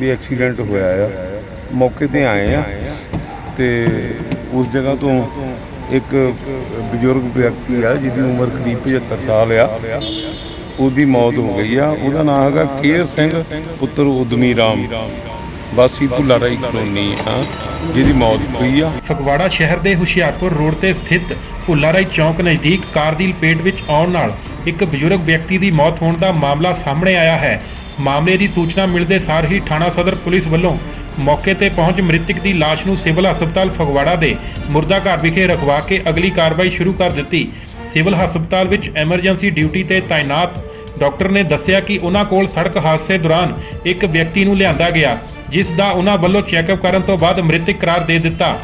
ਵੀ accident ਹੋਇਆ ਆ। ਮੌਕੇ ਤੇ ਆਏ ਆ। ਤੇ ਉਸ ਜਗ੍ਹਾ ਤੋਂ ਇੱਕ ਬਜ਼ੁਰਗ ਵਿਅਕਤੀ ਆ, ਜਿਹਦੀ ਉਮਰ ਕਰੀਬ 75 ਸਾਲ ਆ। ਉਹਦੀ ਮੌਤ ਹੋ ਗਈ ਆ। ਉਹਦਾ ਨਾਮ ਹੈਗਾ ਕੇਰ ਸਿੰਘ, ਪੁੱਤਰ ਉਦਮੀ ਰਾਮ। ਵਾਸੀ ਭੁੱਲਾ ਰਾਈ ਕਲੋਨੀ ਆ, ਜਿਹਦੀ ਮੌਤ ਹੋਈ ਆ। ਫਗਵਾੜਾ ਸ਼ਹਿਰ ਦੇ ਹੁਸ਼ਿਆਰਪੁਰ ਰੋਡ ਤੇ ਸਥਿਤ ਭੁੱਲਾਰਾਈ ਚੌਂਕ ਨਜ਼ਦੀਕ ਕਾਰ ਦੀ ਲਪੇਟ ਵਿੱਚ ਆਉਣ ਨਾਲ ਇੱਕ ਬਜ਼ੁਰਗ ਵਿਅਕਤੀ ਦੀ ਮੌਤ ਹੋਣ ਦਾ ਮਾਮਲਾ ਸਾਹਮਣੇ ਆਇਆ ਹੈ। ਮਾਮਲੇ ਦੀ ਸੂਚਨਾ ਮਿਲਦੇ ਸਾਰ ਹੀ ਥਾਣਾ ਸਦਰ ਪੁਲਿਸ ਵੱਲੋਂ ਮੌਕੇ ਤੇ ਪਹੁੰਚ ਮ੍ਰਿਤਕ ਦੀ ਲਾਸ਼ ਨੂੰ ਸਿਵਲ ਹਸਪਤਾਲ ਫਗਵਾੜਾ ਦੇ ਮੁਰਦਾ ਘਰ ਵਿਖੇ ਰਖਵਾ ਕੇ ਅਗਲੀ ਕਾਰਵਾਈ ਸ਼ੁਰੂ ਕਰ ਦਿੱਤੀ। ਸਿਵਲ ਹਸਪਤਾਲ ਵਿੱਚ ਐਮਰਜੈਂਸੀ ਡਿਊਟੀ ਤੇ ਤਾਇਨਾਤ ਡਾਕਟਰ ਨੇ ਦੱਸਿਆ ਕਿ ਉਹਨਾਂ ਕੋਲ ਸੜਕ ਹਾਦਸੇ ਦੌਰਾਨ ਇੱਕ ਵਿਅਕਤੀ ਨੂੰ ਲਿਆਂਦਾ ਗਿਆ। ਜਿਸ ਦਾ ਉਹਨਾਂ ਵੱਲੋਂ ਚੈੱਕਅਪ ਕਰਨ ਤੋਂ ਬਾਅਦ ਮ੍ਰਿਤਕ ਕਰਾਰ ਦੇ ਦਿੱਤਾ।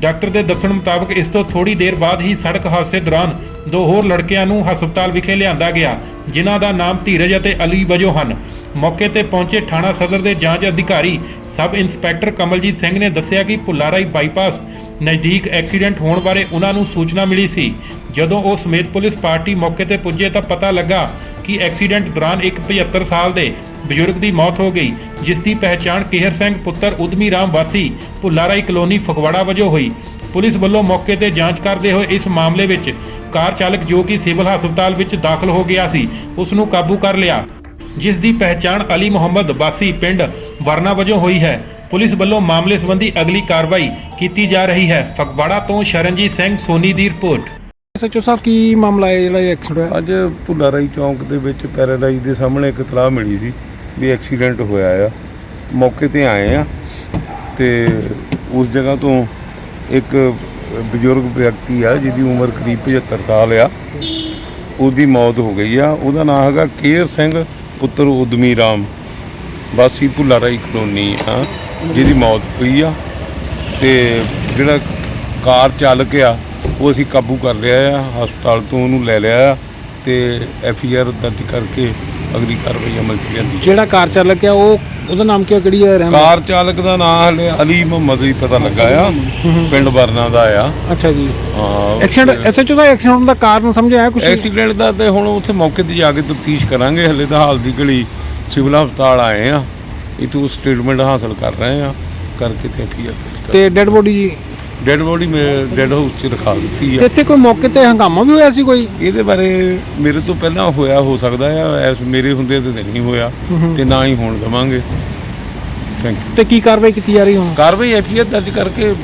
ਡਾਕਟਰ ਦੇ ਦੱਸਣ ਮੁਤਾਬਕ ਇਸ ਤੋਂ ਥੋੜੀ ਦੇਰ ਬਾਅਦ ਹੀ ਸੜਕ ਹਾਦਸੇ ਦੌਰਾਨ ਦੋ ਹੋਰ ਲੜਕਿਆਂ ਨੂੰ ਹਸਪਤਾਲ ਵਿਖੇ ਲਿਆਂਦਾ ਗਿਆ, ਜਿਨ੍ਹਾਂ ਦਾ ਨਾਮ ਧੀਰਜ ਅਤੇ ਅਲੀ ਵਜੋਂ ਹਨ। ਮੌਕੇ ਤੇ ਪਹੁੰਚੇ ਥਾਣਾ ਸਦਰ ਦੇ ਜਾਂਚ ਅਧਿਕਾਰੀ ਸਬ ਇੰਸਪੈਕਟਰ ਕਮਲਜੀਤ ਸਿੰਘ ਨੇ ਦੱਸਿਆ ਕਿ ਭੁੱਲਾਰਾਈ ਬਾਈਪਾਸ ਨਜ਼ਦੀਕ ਐਕਸੀਡੈਂਟ ਹੋਣ ਬਾਰੇ ਉਹਨਾਂ ਨੂੰ ਸੂਚਨਾ ਮਿਲੀ ਸੀ। ਜਦੋਂ ਉਹ ਸਮੇਤ ਪੁਲਿਸ ਪਾਰਟੀ ਮੌਕੇ ਤੇ ਪੁੱਜੇ ਤਾਂ ਪਤਾ ਲੱਗਾ ਕਿ ਐਕਸੀਡੈਂਟ ਦੌਰਾਨ ਇੱਕ 75 ਸਾਲ ਦੇ ਬਜ਼ੁਰਗ ਦੀ ਮੌਤ ਹੋ ਗਈ ਜਿਸ ਦੀ ਪਹਿਚਾਣ ਕਿਹਰ ਸਿੰਘ ਪੁੱਤਰ ਉਦਮੀ ਰਾਮ ਵਾਸੀ ਭੁੱਲਾਰਾਈ ਕਲੋਨੀ ਫਗਵਾੜਾ ਵਜੋਂ ਹੋਈ। ਪੁਲਿਸ ਵੱਲੋਂ ਮੌਕੇ ਤੇ ਜਾਂਚ ਕਰਦੇ ਹੋਏ ਇਸ ਮਾਮਲੇ ਵਿੱਚ ਕਾਰ ਚਾਲਕ ਜੋ ਕਿ ਸਿਵਲ ਹਸਪਤਾਲ ਵਿੱਚ ਦਾਖਲ ਹੋ ਗਿਆ ਸੀ ਉਸ ਨੂੰ ਕਾਬੂ ਕਰ ਲਿਆ। ਜਿਸ ਦੀ ਪਹਿਚਾਣ ਅਲੀ ਮੁਹੰਮਦ ਵਾਸੀ ਪਿੰਡ ਵਰਨਾ ਵਜੋਂ ਹੋਈ ਹੈ। ਪੁਲਿਸ ਵੱਲੋਂ ਮਾਮਲੇ ਸੰਬੰਧੀ ਅਗਲੀ ਕਾਰਵਾਈ ਕੀਤੀ ਜਾ ਰਹੀ ਹੈ। ਫਗਵਾੜਾ ਤੋਂ ਸ਼ਰਨਜੀਤ ਸਿੰਘ ਸੋਨੀ ਦੀ ਰਿਪੋਰਟ। ਐਸਐਚਓ ਸਾਹਿਬ ਕੀ ਮਾਮਲਾ ਹੈ? ਜਿਹੜਾ ਐਕਸੀਡੈਂਟ ਹੋਇਆ? ਅੱਜ ਭੁੱਲਾਰਾਈ ਚੌਂਕ ਦੇ ਵਿੱਚ ਪੈਰਾਡਾਈਜ਼ ਦੇ ਸਾਹਮਣੇ ਇੱਕ ਤਲਾਹ ਮਿਲੀ ਸੀ। ਵੀ ਐਕਸੀਡੈਂਟ ਹੋਇਆ ਆ। ਮੌਕੇ ਤੇ ਆਏ ਆ ਤੇ ਉਸ ਜਗ੍ਹਾ ਤੋਂ ਇੱਕ ਬਜ਼ੁਰਗ ਵਿਅਕਤੀ ਆ, ਜਿਹਦੀ ਉਮਰ ਕਰੀਬ 75 ਸਾਲ ਆ। ਉਹਦੀ ਮੌਤ ਹੋ ਗਈ ਆ। ਉਹਦਾ ਨਾਮ ਹੈਗਾ ਕੇਰ ਸਿੰਘ ਪੁੱਤਰ ਉਦਮੀ ਰਾਮ। ਵਾਸੀ ਭੁੱਲਾਰਾਈ ਕਲੋਨੀ ਆ, ਜਿਹਦੀ ਮੌਤ ਹੋਈ ਆ। ਤੇ ਜਿਹੜਾ ਕਾਰ ਚਾਲਕ ਆ, ਉਹ ਅਸੀਂ ਕਾਬੂ ਕਰ ਲਿਆ ਆ, ਹਸਪਤਾਲ ਤੋਂ ਉਹਨੂੰ ਲੈ ਲਿਆ ਆ ਤੇ ਐਫ ਆਈ ਆਰ ਦਰਜ ਕਰਕੇ ਅਗਲੀ ਕਾਰਵਾਈ ਅਮਲ 'ਚ ਲਿਆਂਦੀ ਜਿਹੜਾ ਕਾਰ ਚਾਲਕ ਆ ਉਹ ਉਹਦਾ ਨਾਮ ਕੀ ਆ ਕਿਹੜੀ ਹੈ ਰਹਿਣ ਕਾਰ ਚਾਲਕ ਦਾ ਨਾਮ ਹਲੇ ਅਲੀ ਮੁਹੰਮਦ ਹੀ ਪਤਾ ਲੱਗਾ ਆ। ਪਿੰਡ ਵਰਨਾ ਦਾ ਆ। ਅੱਛਾ ਜੀ। ਹਾਂ ਐਕਸੀਡੈਂਟ ਐਸਐਚਓ ਸਾਹਿਬ ਐਕਸੀਡੈਂਟ ਦਾ ਕਾਰਨ ਸਮਝ ਆਇਆ ਕੁਝ ਐਕਸੀਡੈਂਟ ਦਾ ਤੇ ਹੁਣ ਉੱਥੇ ਮੌਕੇ ਤੇ ਜਾ ਕੇ ਤਫਤੀਸ਼ ਕਰਾਂਗੇ ਹਲੇ ਤਾਂ ਹਾਲ ਦੀ ਘੜੀ ਸਿਵਲ ਹਸਪਤਾਲ ਆਏ ਆ। ਇਤੋਂ ਸਟੇਟਮੈਂਟ ਹਾਸਲ ਕਰ ਰਹੇ ਆ ਕਰਕੇ ਤੇ ਐਫ ਆਈ ਆਰ ਤੇ ਡੈੱਡ ਬੋਡੀ ਜੀ ਡੈਡ ਬੋਡੀ ਮੇ ਡੈਡ ਹਾਊਸ 'ਚ ਰਖਾ ਦਿੱਤੀ ਤੇ ਆ। ਇੱਥੇ ਕੋਈ ਮੌਕੇ ਤੇ ਹੰਗਾਮਾ ਵੀ ਹੋਇਆ ਸੀ ਕੋਈ? ਇਹਦੇ ਬਾਰੇ ਮੇਰੇ ਤੋਂ ਪਹਿਲਾਂ ਹੋਇਆ ਹੋ ਸਕਦਾ ਆ ਐਸ ਮੇਰੇ ਹੁੰਦੇ ਤੇ ਨਹੀਂ ਹੋਇਆ। ਤੇ ਨਾ ਹੀ ਹੋਣ ਦੇਵਾਂਗੇ। ਥੈਂਕ ਯੂ ਤੇ ਕੀ ਕਾਰਵਾਈ ਕੀਤੀ ਜਾ ਰਹੀ ਹੁਣ? ਕਾਰਵਾਈ ਐਫ ਆਈ ਆਰ ਦਰਜ ਕਰਕੇ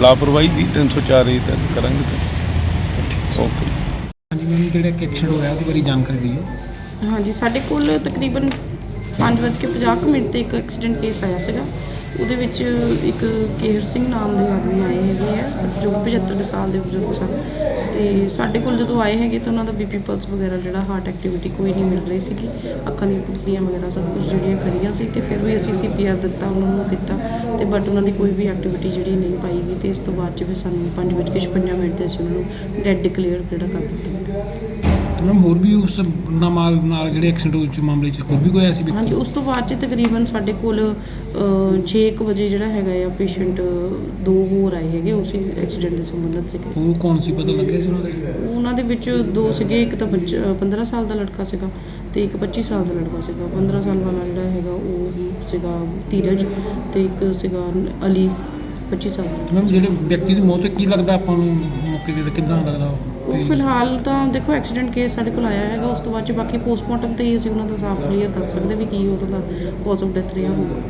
ਲਾਪਰਵਾਹੀ ਦੀ 304 ਏ ਦਰਜ ਕਰਾਂਗੇ ਓਕੇ ਹਾਂਜੀ ਮੈਨੂੰ ਜਿਹੜਾ ਐਕਸੀਡੈਂਟ ਹੋਇਆ ਉਹਦੀ ਬਾਰੇ ਜਾਣਕਾਰੀ ਦਿਓ। ਹਾਂਜੀ ਸਾਡੇ ਕੋਲ ਤਕਰੀਬਨ 5:50 ਮਿੰਟ ਤੇ ਇੱਕ ਐਕਸੀਡੈਂਟ ਕੇਸ ਆਇਆ ਸੀਗਾ। ਉਹਦੇ ਵਿੱਚ ਇੱਕ ਕੇਹਰ ਸਿੰਘ ਨਾਮ ਦੇ ਆਦਮੀ ਆਏ ਹੈਗੇ ਆ, ਜੋ 75 ਸਾਲ ਦੇ ਬਜ਼ੁਰਗ ਸਨ। ਤੇ ਸਾਡੇ ਕੋਲ ਜਦੋਂ ਆਏ ਹੈਗੇ ਤਾਂ ਉਹਨਾਂ ਦਾ ਬੀਪੀ ਪਲਸ ਵਗੈਰਾ ਜਿਹੜਾ ਹਾਰਟ ਐਕਟੀਵਿਟੀ ਕੋਈ ਨਹੀਂ ਮਿਲ ਰਹੀ ਸੀਗੀ। ਅੱਖਾਂ ਦੀਆਂ ਪੁੱਤੀਆਂ ਵਗੈਰਾ ਸਭ ਕੁਝ ਜਿਹੜੀਆਂ ਖੜੀਆਂ ਸੀ ਤੇ ਫਿਰ ਵੀ ਅਸੀਂ ਸੀਪੀਆਰ ਦਿੱਤਾ, ਉਹਨਾਂ ਨੂੰ ਕੀਤਾ ਤੇ ਬਟ ਉਹਨਾਂ ਦੀ ਕੋਈ ਵੀ ਐਕਟੀਵਿਟੀ ਜਿਹੜੀ ਨਹੀਂ ਪਾਈ ਗਈ ਤੇ ਇਸ ਤੋਂ ਬਾਅਦ ਚ ਫਿਰ ਸਾਨੂੰ 5:56 ਮਿੰਟ ਤੇ ਅਸੀਂ ਉਹਨਾਂ ਨੂੰ ਡੈਡ ਡਿਕਲੇਅਰ ਜਿਹੜਾ ਕਰ ਦਿੱਤਾ। ਮੈਮ ਹੋਰ ਵੀ ਉਸ ਨਾਲ ਨਾਲ ਜਿਹੜੇ ਐਕਸੀਡੈਂਟ ਹੋਏ ਚ ਮਾਮਲੇ ਚ ਹੋਰ ਵੀ ਕੋਈ ਆਇਆ ਸੀ ਹਾਂਜੀ ਉਸ ਤੋਂ ਬਾਅਦ ਚ ਤਕਰੀਬਨ ਸਾਡੇ ਕੋਲ 6 ਵਜੇ ਜਿਹੜਾ ਹੈਗਾ ਆ ਪੇਸ਼ੈਂਟ ਦੋ ਹੋਰ ਆਏ ਹੈਗੇ ਉਸੇ ਐਕਸੀਡੈਂਟ ਦੇ ਸੰਬੰਧਤ ਸੀਗੇ। ਉਹ ਕੌਣ ਸੀ ਪਤਾ ਲੱਗਿਆ ਸੀ ਉਹਨਾਂ ਦਾ? ਉਹਨਾਂ ਦੇ ਵਿੱਚ ਦੋ ਸੀਗੇ ਇੱਕ ਤਾਂ ਬੱਚਾ 15 ਸਾਲ ਦਾ ਲੜਕਾ ਸੀਗਾ ਤੇ ਇੱਕ 25 ਸਾਲ ਦਾ ਲੜਕਾ ਸੀਗਾ। 15 ਸਾਲ ਵਾਲਾ ਜਿਹੜਾ ਹੈਗਾ ਉਹ ਸੀਗਾ ਧੀਰਜ ਤੇ ਇੱਕ ਸੀਗਾ ਅਲੀ 25 ਸਾਲ ਦਾ। ਮੈਮ ਜਿਹੜੇ ਵਿਅਕਤੀ ਦੀ ਮੌਤ ਕੀ ਲੱਗਦਾ ਆਪਾਂ ਨੂੰ ਮੌਕੇ ਤੇ ਕਿਦਾਂ ਲੱਗਦਾ ਉਹ? ਫਿਲਹਾਲ ਤਾਂ ਦੇਖੋ ਐਕਸੀਡੈਂਟ ਕੇਸ ਸਾਡੇ ਕੋਲ ਆਇਆ ਹੈਗਾ, ਉਸ ਤੋਂ ਬਾਅਦ ਚ ਬਾਕੀ ਪੋਸਟਮਾਰਟਮ ਤੇ ਹੀ ਅਸੀਂ ਉਹਨਾਂ ਦਾ ਸਾਫ਼ ਕਲੀਅਰ ਦੱਸ ਸਕਦੇ ਵੀ ਕੀ ਉਹਨਾਂ ਦਾ ਕਾਜ਼ ਆਫ ਡੈਥ ਰਿਹਾ ਹੋਊਗਾ।